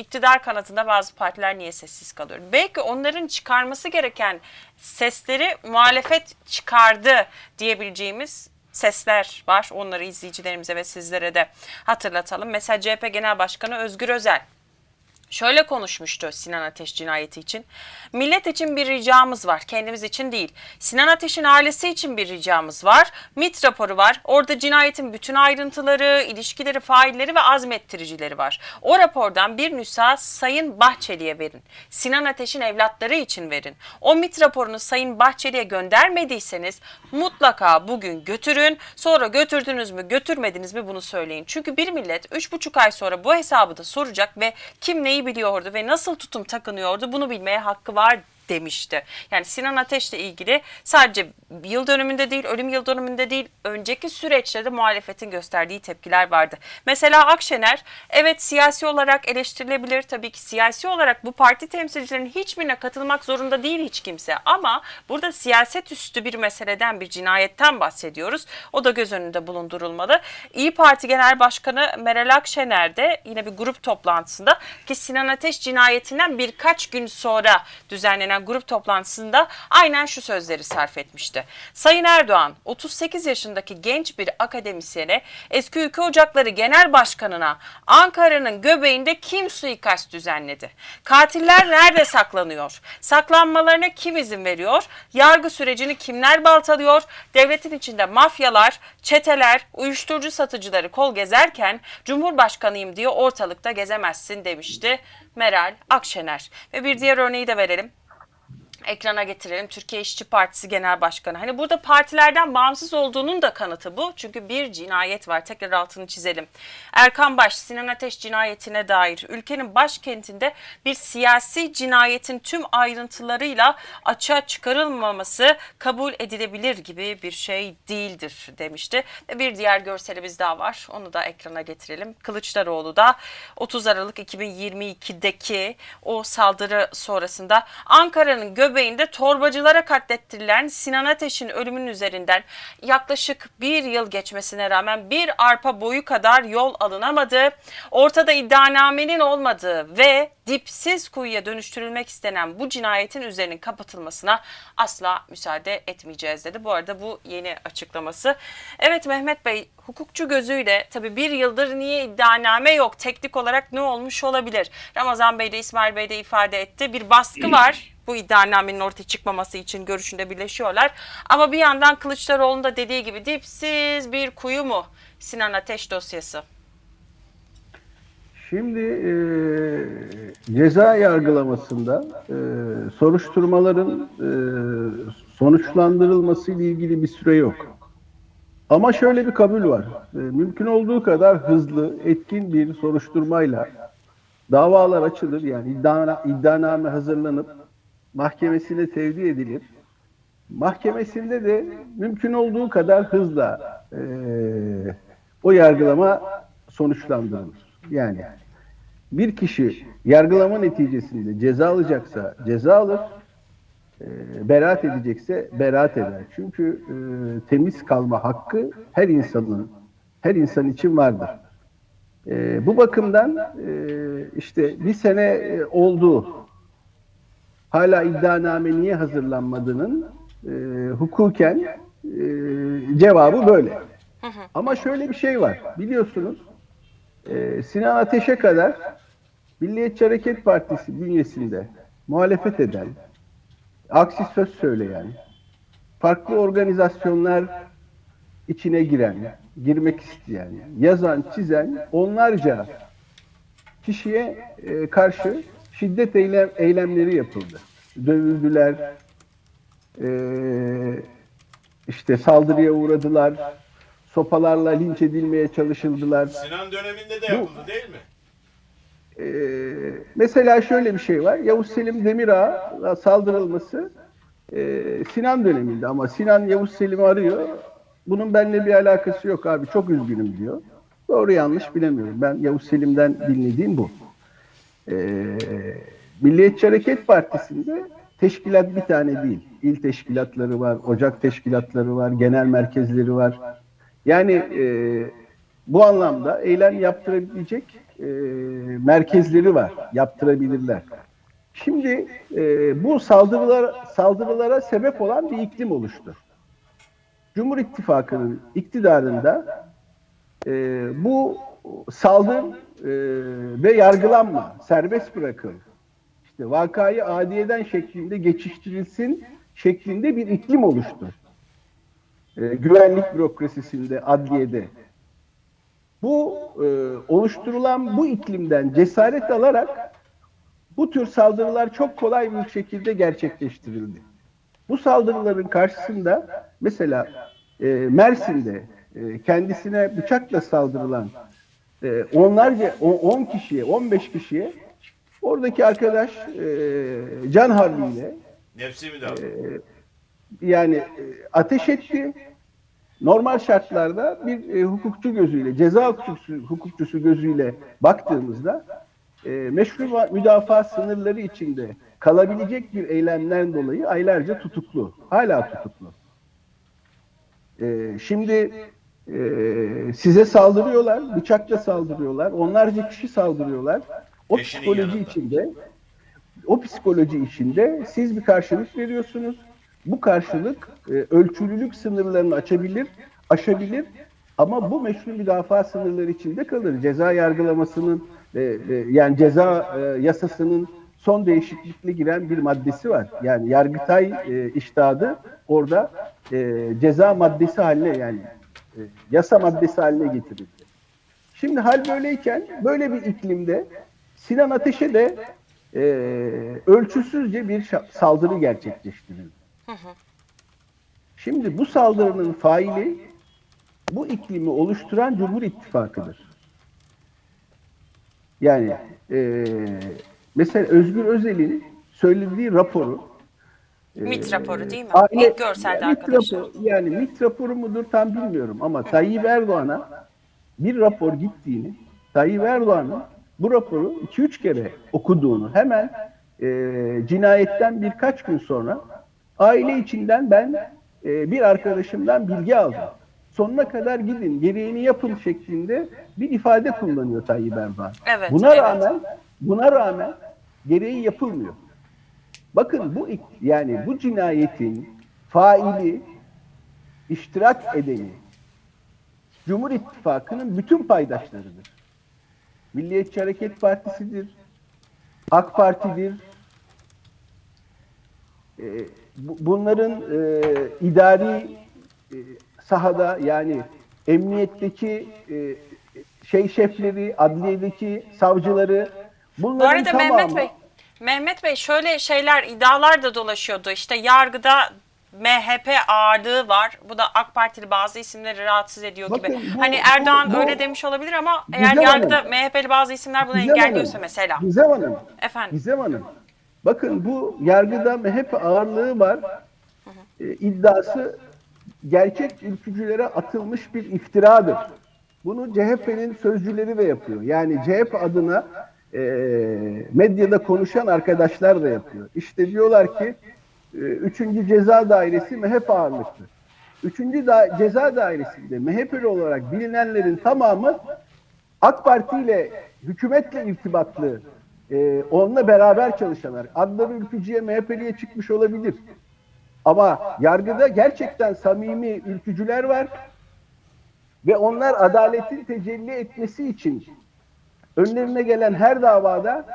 iktidar kanatında bazı partiler niye sessiz kalıyor? Belki onların çıkarması gereken sesleri muhalefet çıkardı diyebileceğimiz sesler var. Onları izleyicilerimize ve sizlere de hatırlatalım. Mesela CHP Genel Başkanı Özgür Özel Şöyle konuşmuştu Sinan Ateş cinayeti için. Millet için bir ricamız var, kendimiz için değil. Sinan Ateş'in ailesi için bir ricamız var. MIT raporu var. Orada cinayetin bütün ayrıntıları, ilişkileri, failleri ve azmettiricileri var. O rapordan bir nüsa Sayın Bahçeli'ye verin. Sinan Ateş'in evlatları için verin. O MIT raporunu Sayın Bahçeli'ye göndermediyseniz mutlaka bugün götürün. Sonra götürdünüz mü, götürmediniz mi bunu söyleyin. Çünkü bir millet 3,5 ay sonra bu hesabı da soracak ve kim neyi biliyordu ve nasıl tutum takınıyordu bunu bilmeye hakkı var demişti. Yani Sinan Ateş'le ilgili sadece yıl dönümünde değil, ölüm yıl dönümünde değil, önceki süreçte de muhalefetin gösterdiği tepkiler vardı. Mesela Akşener, evet siyasi olarak eleştirilebilir tabii ki siyasi olarak bu parti temsilcilerinin hiçbirine katılmak zorunda değil hiç kimse. Ama burada siyaset üstü bir meseleden, bir cinayetten bahsediyoruz. O da göz önünde bulundurulmalı. İyi Parti Genel Başkanı Meral Akşener de yine bir grup toplantısında ki Sinan Ateş cinayetinden birkaç gün sonra düzenlenen grup toplantısında aynen şu sözleri sarf etmişti. Sayın Erdoğan 38 yaşındaki genç bir akademisyene eski Ülke Ocakları Genel Başkanı'na Ankara'nın göbeğinde kim suikast düzenledi? Katiller nerede saklanıyor? Saklanmalarına kim izin veriyor? Yargı sürecini kimler baltalıyor? Devletin içinde mafyalar, çeteler, uyuşturucu satıcıları kol gezerken Cumhurbaşkanıyım diye ortalıkta gezemezsin demişti Meral Akşener. Ve bir diğer örneği de verelim ekrana getirelim. Türkiye İşçi Partisi Genel Başkanı. Hani burada partilerden bağımsız olduğunun da kanıtı bu. Çünkü bir cinayet var. Tekrar altını çizelim. Erkan Baş, Sinan Ateş cinayetine dair ülkenin başkentinde bir siyasi cinayetin tüm ayrıntılarıyla açığa çıkarılmaması kabul edilebilir gibi bir şey değildir demişti. Ve bir diğer görselimiz daha var. Onu da ekrana getirelim. Kılıçdaroğlu da 30 Aralık 2022'deki o saldırı sonrasında Ankara'nın göbeğinde torbacılara katlettirilen Sinan Ateş'in ölümünün üzerinden yaklaşık bir yıl geçmesine rağmen bir arpa boyu kadar yol alınamadı. Ortada iddianamenin olmadığı ve dipsiz kuyuya dönüştürülmek istenen bu cinayetin üzerinin kapatılmasına asla müsaade etmeyeceğiz dedi. Bu arada bu yeni açıklaması. Evet Mehmet Bey hukukçu gözüyle tabii bir yıldır niye iddianame yok teknik olarak ne olmuş olabilir? Ramazan Bey de İsmail Bey de ifade etti. Bir baskı var bu iddianamenin ortaya çıkmaması için görüşünde birleşiyorlar. Ama bir yandan Kılıçdaroğlu'nun da dediği gibi dipsiz bir kuyu mu Sinan Ateş dosyası? Şimdi e, ceza yargılamasında e, soruşturmaların e, sonuçlandırılması ile ilgili bir süre yok. Ama şöyle bir kabul var. E, mümkün olduğu kadar hızlı, etkin bir soruşturmayla davalar açılır. Yani iddia, iddianame hazırlanıp mahkemesine tevdi edilir. Mahkemesinde de mümkün olduğu kadar hızla e, o yargılama sonuçlandırılır. Yani bir kişi yargılama neticesinde ceza alacaksa ceza alır, e, beraat edecekse beraat eder. Çünkü e, temiz kalma hakkı her insanın, her insan için vardır. E, bu bakımdan e, işte bir sene e, oldu, hala iddianame niye hazırlanmadığının e, hukuken e, cevabı böyle. Ama şöyle bir şey var, biliyorsunuz ee, Sinan Ateş'e kadar Milliyetçi Hareket Partisi bünyesinde muhalefet eden, aksi söz söyleyen, farklı organizasyonlar içine giren, girmek isteyen, yazan, çizen onlarca kişiye e, karşı şiddet eylem, eylemleri yapıldı. Dövüldüler, e, işte saldırıya uğradılar, sopalarla linç edilmeye çalışıldılar. Sinan döneminde de yapıldı değil mi? Ee, mesela şöyle bir şey var. Yavuz Selim Demirağ'a saldırılması e, Sinan döneminde ama Sinan Yavuz Selim'i arıyor. Bunun benimle bir alakası yok abi çok üzgünüm diyor. Doğru yanlış bilemiyorum. Ben Yavuz Selim'den dinlediğim bu. Ee, Milliyetçi Hareket Partisi'nde teşkilat bir tane değil. İl teşkilatları var, ocak teşkilatları var, genel merkezleri var. Yani e, bu anlamda eylem yaptırabilecek e, merkezleri var, yaptırabilirler. Şimdi e, bu saldırılar saldırılara sebep olan bir iklim oluştu. Cumhur İttifakı'nın iktidarında e, bu saldır e, ve yargılanma, serbest bırakın, işte vakayı adiyeden şeklinde geçiştirilsin şeklinde bir iklim oluştu. E, güvenlik bürokrasisinde, adliyede. Bu e, oluşturulan bu iklimden cesaret alarak bu tür saldırılar çok kolay bir şekilde gerçekleştirildi. Bu saldırıların karşısında mesela e, Mersin'de e, kendisine bıçakla saldırılan e, onlarca, 10 kişiye, 15 kişiye oradaki arkadaş e, can havliyle Nefsi müdafaa. yani e, ateş etti. Normal şartlarda bir e, hukukçu gözüyle, ceza hukukçusu, hukukçusu gözüyle baktığımızda e, meşru müdafaa sınırları içinde kalabilecek bir eylemden dolayı aylarca tutuklu. Hala tutuklu. E, şimdi e, size saldırıyorlar, bıçakla saldırıyorlar, onlarca kişi saldırıyorlar. O Eşinin psikoloji yanında. içinde o psikoloji içinde siz bir karşılık veriyorsunuz. Bu karşılık e, ölçülülük sınırlarını açabilir, aşabilir ama bu meşru müdafaa sınırları içinde kalır. Ceza yargılamasının e, e, yani ceza e, yasasının son değişiklikle giren bir maddesi var. Yani Yargıtay e, iştadı orada e, ceza maddesi haline yani e, yasa maddesi haline getirildi. Şimdi hal böyleyken böyle bir iklimde Sinan Ateş'e de e, ölçüsüzce bir saldırı gerçekleştirildi. Şimdi bu saldırının faili bu iklimi oluşturan Cumhur İttifakı'dır. Yani e, mesela Özgür Özel'in söylediği raporu MIT raporu değil mi? Aile- İlk görselde MİT arkadaşlar. raporu- yani MİT raporu mudur tam bilmiyorum ama Tayyip Erdoğan'a bir rapor gittiğini, Tayyip Erdoğan'ın bu raporu 2-3 kere okuduğunu hemen e, cinayetten birkaç gün sonra aile içinden ben e, bir arkadaşımdan bilgi aldım. Sonuna kadar gidin, gereğini yapın şeklinde bir ifade kullanıyor Tayyip Erdoğan. Evet, buna evet. rağmen buna rağmen gereği yapılmıyor. Bakın bu yani bu cinayetin faili, iştirak edeni Cumhur İttifakı'nın bütün paydaşlarıdır. Milliyetçi Hareket Partisi'dir, AK Parti'dir. Ee, bu- bunların e, idari e, sahada yani emniyetteki e, şey şefleri, adliyedeki savcıları Bu bunların arada tamamı Mehmet Bey, Mehmet Bey şöyle şeyler iddialar da dolaşıyordu. İşte yargıda MHP ağırlığı var. Bu da AK Partili bazı isimleri rahatsız ediyor Bakın gibi. bu- hani bu- Erdoğan bu- öyle demiş olabilir ama eğer Gizem yargıda Hanım. MHP'li bazı isimler bunu Gizem engelliyorsa Hanım, mesela. Gizem Hanım, Efendim. Gizem Hanım. Bakın bu yargıda MHP ağırlığı var. Ee, iddiası gerçek ülkücülere atılmış bir iftiradır. Bunu CHP'nin sözcüleri de yapıyor. Yani CHP adına e, medyada konuşan arkadaşlar da yapıyor. İşte diyorlar ki e, 3. Ceza Dairesi MHP ağırlıklı. 3. Da Ceza Dairesi'nde MHP'li olarak bilinenlerin tamamı AK Parti ile hükümetle irtibatlı, e, onunla beraber çalışanlar. Adları ülkücüye, MHP'liye çıkmış olabilir. Ama yargıda gerçekten samimi ülkücüler var ve onlar adaletin tecelli etmesi için önlerine gelen her davada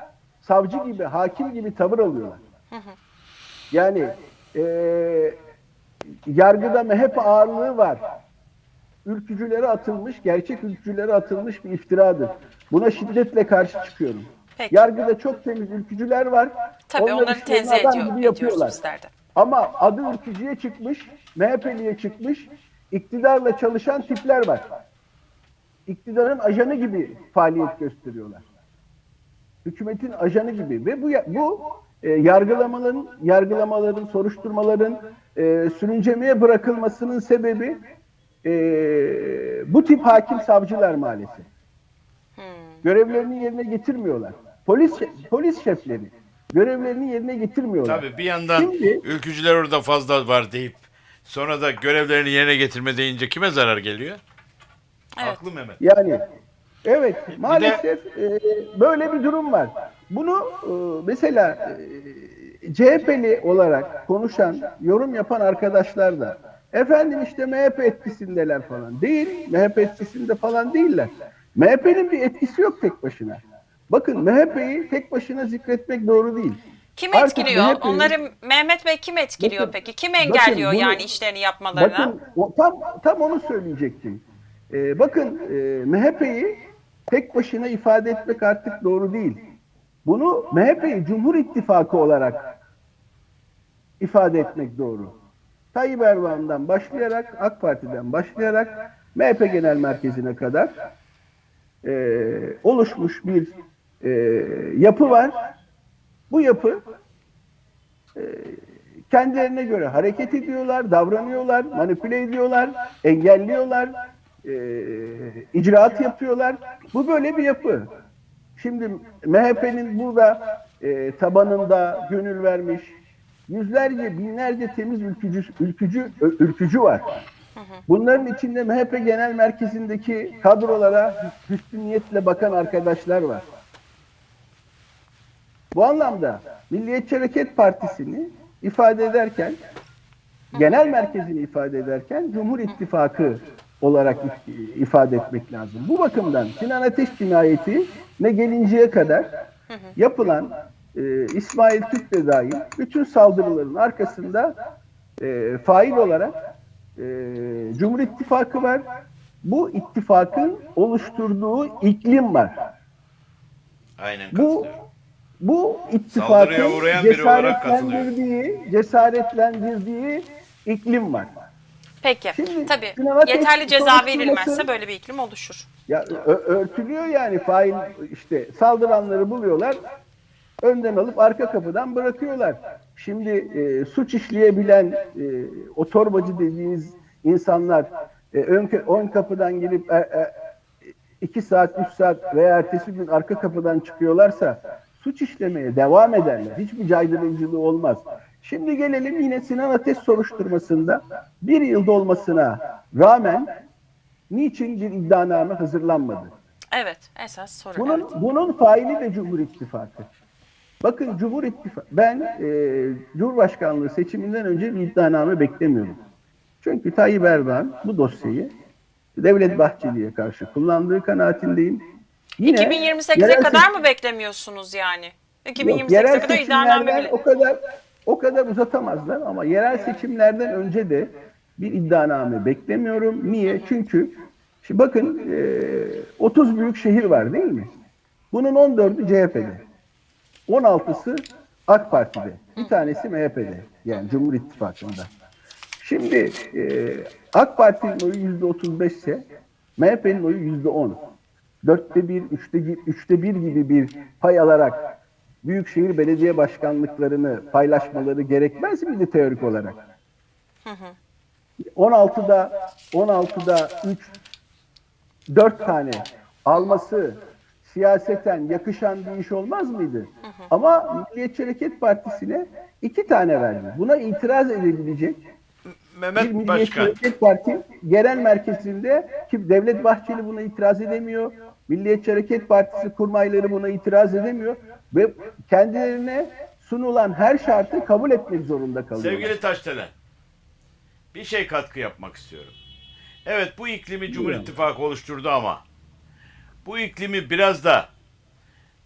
savcı gibi, hakim gibi tavır alıyorlar. Yani e, yargıda MHP ağırlığı var ülkücülere atılmış, gerçek ülkücülere atılmış bir iftiradır. Buna şiddetle karşı çıkıyorum. Peki. Yargıda çok temiz ülkücüler var. Tabii Onlar onları işlerini tenzih ediyor, gibi yapıyorlar. Ama adı ülkücüye çıkmış, MHP'liye çıkmış, iktidarla çalışan tipler var. İktidarın ajanı gibi faaliyet gösteriyorlar. Hükümetin ajanı gibi ve bu bu e, yargılamaların yargılamaların, soruşturmaların e, sürüncemeye bırakılmasının sebebi e, bu tip hakim savcılar maalesef. Görevlerini yerine getirmiyorlar. Polis polis şefleri görevlerini yerine getirmiyorlar. Tabii bir yandan Şimdi- ülkücüler orada fazla var deyip sonra da görevlerini yerine getirme deyince kime zarar geliyor? Evet. Haklı Mehmet. Yani Evet, maalesef e, böyle bir durum var. Bunu e, mesela e, CHP'li olarak konuşan, yorum yapan arkadaşlar da efendim işte MHP etkisindeler falan. Değil, MHP etkisinde falan değiller. MHP'nin bir etkisi yok tek başına. Bakın MHP'yi tek başına zikretmek doğru değil. Kim Artık etkiliyor? MHP'nin Onları Mehmet Bey kim etkiliyor Bakın- peki? Kim engelliyor bakın bunu- yani işlerini yapmalarına? Bakın o- tam tam onu söyleyecektim. Ee, bakın e, MHP'yi tek başına ifade etmek artık doğru değil. Bunu MHP'yi Cumhur İttifakı olarak ifade etmek doğru. Tayyip Erdoğan'dan başlayarak, AK Parti'den başlayarak MHP Genel Merkezi'ne kadar e, oluşmuş bir e, yapı var. Bu yapı kendilerine göre hareket ediyorlar, davranıyorlar, manipüle ediyorlar, engelliyorlar, e, icraat yapıyorlar. Bu böyle bir yapı. Şimdi MHP'nin burada e, tabanında gönül vermiş yüzlerce, binlerce temiz ülkücü, ülkücü, ülkücü var. Bunların içinde MHP Genel Merkezi'ndeki kadrolara hüsnü niyetle bakan arkadaşlar var. Bu anlamda Milliyetçi Hareket Partisi'ni ifade ederken, genel merkezini ifade ederken Cumhur İttifakı olarak if- ifade etmek lazım. Bu bakımdan Sinan Ateş cinayeti ne gelinceye kadar yapılan e, İsmail Türk de dahil bütün saldırıların arkasında e, fail olarak e, Cumhur İttifakı var. Bu ittifakın oluşturduğu iklim var. Aynen Bu bu ittifakın cesaretlendirdiği, cesaretlendirdiği iklim var. Peki. Şimdi Tabii. Yeterli ceza verilmezse böyle bir iklim oluşur. Ya örtülüyor yani fail işte saldıranları buluyorlar. Önden alıp arka kapıdan bırakıyorlar. Şimdi e, suç işleyebilen e, o torbacı dediğiniz insanlar e, ön, ön kapıdan gelip e, e, iki saat, üç saat veya ertesi gün arka kapıdan çıkıyorlarsa suç işlemeye devam ederler. Hiçbir caydırıcılığı olmaz. Şimdi gelelim yine Sinan Ateş soruşturmasında bir yılda olmasına rağmen niçin bir iddianame hazırlanmadı? Evet. Esas soru. Bunun, evet. bunun faili de Cumhur İttifakı. Bakın Cumhur İttifakı, ben e, Cumhurbaşkanlığı seçiminden önce bir iddianame beklemiyorum. Çünkü Tayyip Erdoğan bu dosyayı Devlet Bahçeli'ye karşı kullandığı kanaatindeyim. Yine 2028'e yerel kadar mı beklemiyorsunuz yani? Yok, 2028'e yerel kadar iddianame bile. o kadar o kadar uzatamazlar ama yerel seçimlerden önce de bir iddianame beklemiyorum. Niye? Çünkü şimdi bakın e, 30 büyük şehir var değil mi? Bunun 14'ü CHP'de. 16'sı AK Parti'de. Bir tanesi MHP'de. Yani Cumhur İttifakı'nda. Şimdi e, AK Parti'nin oyu yüzde 35 ise MHP'nin oyu yüzde 10. Dörtte bir, üçte, üçte bir gibi bir pay alarak büyükşehir belediye başkanlıklarını paylaşmaları gerekmez miydi teorik olarak? 16'da 16'da 3 4 tane alması siyaseten yakışan bir iş olmaz mıydı? Ama Milliyetçi Hareket Partisi'ne iki tane verdi. Buna itiraz edebilecek bir Mehmet Milliyetçi Başkan. Hareket Parti genel merkezinde ki Devlet Bahçeli buna itiraz edemiyor. Milliyetçi Hareket Partisi kurmayları buna itiraz edemiyor ve kendilerine sunulan her şartı kabul etmek zorunda kalıyorlar. Sevgili Taşdelen, bir şey katkı yapmak istiyorum. Evet bu iklimi Cumhur. İttifakı oluşturdu ama bu iklimi biraz da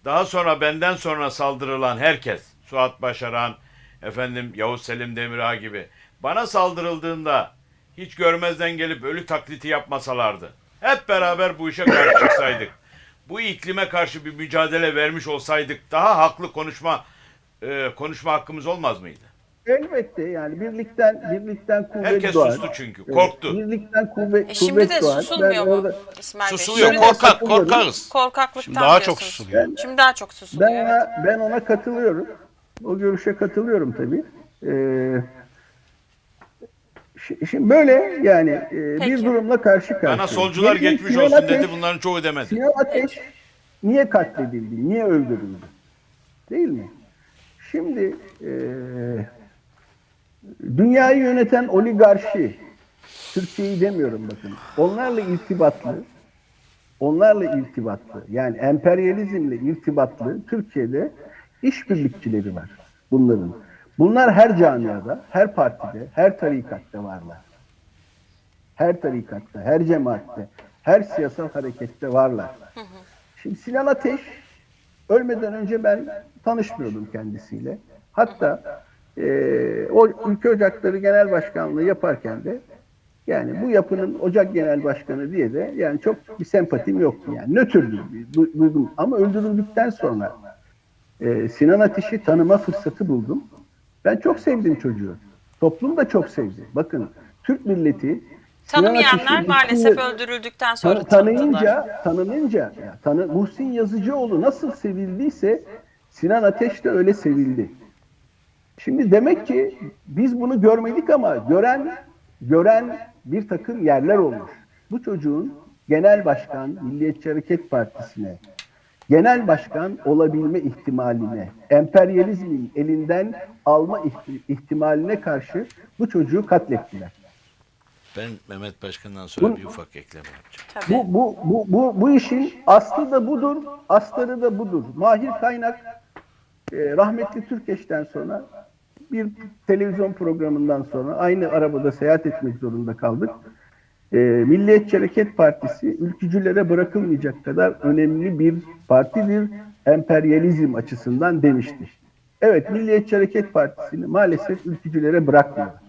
daha sonra benden sonra saldırılan herkes, Suat Başaran, efendim Yavuz Selim Demirağ gibi bana saldırıldığında hiç görmezden gelip ölü taklidi yapmasalardı. Hep beraber bu işe karşı çıksaydık. Bu iklime karşı bir mücadele vermiş olsaydık daha haklı konuşma e, konuşma hakkımız olmaz mıydı? Elbette yani birlikten birlikten kuvvet Herkes doğar. sustu çünkü, korktu. birlikten kuvvet, E şimdi kuvvet de doğar. susulmuyor Ben mu orada- İsmail Bey? Susuluyor Şimdi korkak korkarız. Korkaklıktan Şimdi daha çok susuluyor. Şimdi daha çok susuluyor. Ben evet. ben ona katılıyorum. O görüşe katılıyorum tabii. Ee, şimdi böyle yani e, bir durumla karşı karşıya. Bana solcular Gelelim geçmiş Sinan olsun Ateş- dedi. Bunların çoğu demedi. Sinan Ateş niye katledildi? Niye öldürüldü? Değil mi? Şimdi e, dünyayı yöneten oligarşi, Türkiye'yi demiyorum bakın, onlarla irtibatlı onlarla irtibatlı yani emperyalizmle irtibatlı Türkiye'de işbirlikçileri var bunların. Bunlar her camiada, her partide, her tarikatta varlar. Her tarikatta, her cemaatte, her siyasal harekette varlar. Şimdi Sinan Ateş ölmeden önce ben tanışmıyordum kendisiyle. Hatta eee, o Ülke Ocakları Genel Başkanlığı yaparken de yani bu yapının Ocak Genel Başkanı diye de yani çok bir sempatim yoktu yani. Nötrdüm, duydum. Ama öldürüldükten sonra eee, Sinan Ateş'i tanıma fırsatı buldum. Ben çok sevdim çocuğu. Toplum da çok sevdi. Bakın Türk milleti Tanımayanlar maalesef öldürüldükten sonra tanıyınca, tanınınca, ya, tanı, Muhsin Yazıcıoğlu nasıl sevildiyse Sinan Ateş de öyle sevildi. Şimdi demek ki biz bunu görmedik ama gören gören bir takım yerler olmuş. Bu çocuğun genel başkan Milliyetçi Hareket Partisi'ne, genel başkan olabilme ihtimaline, emperyalizmin elinden alma ihti- ihtimaline karşı bu çocuğu katlettiler. Ben Mehmet Başkan'dan sonra Bu- bir ufak ekleme yapacağım. Tabii. Bu, bu, bu, bu, bu işin aslı da budur, astarı da budur. Mahir Kaynak e, rahmetli Türkeş'ten sonra bir televizyon programından sonra aynı arabada seyahat etmek zorunda kaldık. E, Milliyetçi Hareket Partisi ülkücülere bırakılmayacak kadar önemli bir partidir emperyalizm açısından demiştir. Evet Milliyetçi Hareket Partisi'ni maalesef ülkücülere bırakmıyorlar.